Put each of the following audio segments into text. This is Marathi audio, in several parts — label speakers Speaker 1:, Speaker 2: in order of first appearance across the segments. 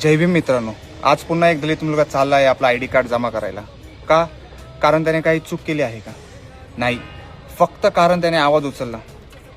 Speaker 1: जय भीम मित्रांनो आज पुन्हा एक दलित मुलगा चालला आहे आपला आय डी कार्ड जमा करायला. का? कारण त्याने काही चूक केली आहे का? नाही. फक्त कारण त्याने आवाज उचलला.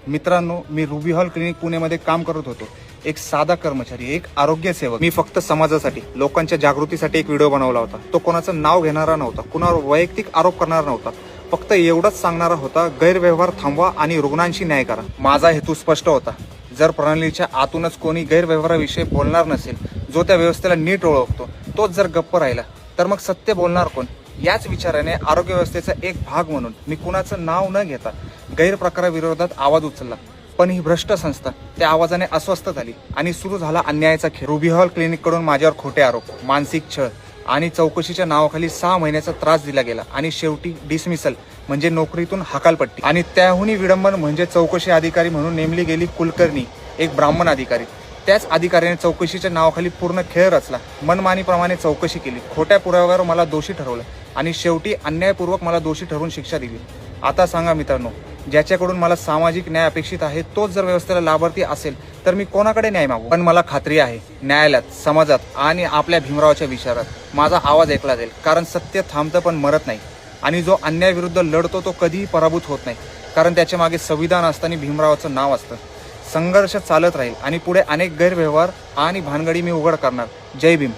Speaker 1: मित्रांनो मी रुबी हॉल क्लिनिक पुणेमध्ये काम करत होतो. एक साधा कर्मचारी एक आरोग्य सेवक. मी फक्त समाजासाठी लोकांच्या जागृतीसाठी एक व्हिडिओ बनवला होता. तो कोणाचं नाव घेणारा नव्हता कुणावर वैयक्तिक आरोप करणारा नव्हता. फक्त एवढंच सांगणारा होता गैरव्यवहार थांबवा आणि रुग्णांशी न्याय करा. माझा हेतू स्पष्ट होता. जर प्रणालीच्या आतूनच कोणी गैरव्यवहाराविषयी बोलणार नसेल जो त्या व्यवस्थेला नीट ओळखतो तोच जर गप्प राहिला तर मग सत्य बोलणार कोण? याच विचाराने आरोग्य व्यवस्थेचा एक भाग म्हणून मी कुणाचं नाव न घेता गैरप्रकाराविरोधात आवाज उचलला. पण ही भ्रष्ट संस्था त्या आवाजाने अस्वस्थ झाली आणि सुरू झाला अन्यायाचा खेळ. रुबी हॉल क्लिनिककडून माझ्यावर खोटे आरोप मानसिक छळ आणि चौकशीच्या नावाखाली सहा महिन्याचा त्रास दिला गेला आणि शेवटी डिसमिसल म्हणजे नोकरीतून हकालपट्टी. आणि त्याहूनही विडंबन म्हणजे चौकशी अधिकारी म्हणून नेमली गेली कुलकर्णी एक ब्राह्मण अधिकारी. त्याच अधिकाऱ्याने चौकशीच्या नावाखाली पूर्ण खेळ रचला. मनमानीप्रमाणे चौकशी केली. खोट्या पुराव्यावर मला दोषी ठरवलं आणि शेवटी अन्यायपूर्वक मला दोषी ठरवून शिक्षा दिली. आता सांगा मित्रांनो ज्याच्याकडून मला सामाजिक न्याय अपेक्षित आहे तोच जर व्यवस्थेला लाभार्थी असेल तर मी कोणाकडे न्याय मागू? पण मला खात्री आहे न्यायालयात समाजात आणि आपल्या भीमरावच्या विचारात माझा आवाज ऐकला जाईल कारण सत्य थांबतं पण मरत नाही. आणि जो अन्यायाविरुद्ध लढतो तो कधीही पराभूत होत नाही कारण त्याच्यामागे संविधान असताना भीमरावाचं नाव असतं. संघर्ष चालत राहील आणि पुढे अनेक गैरव्यवहार आणि भानगडी मी उघड करणार. जय भीम.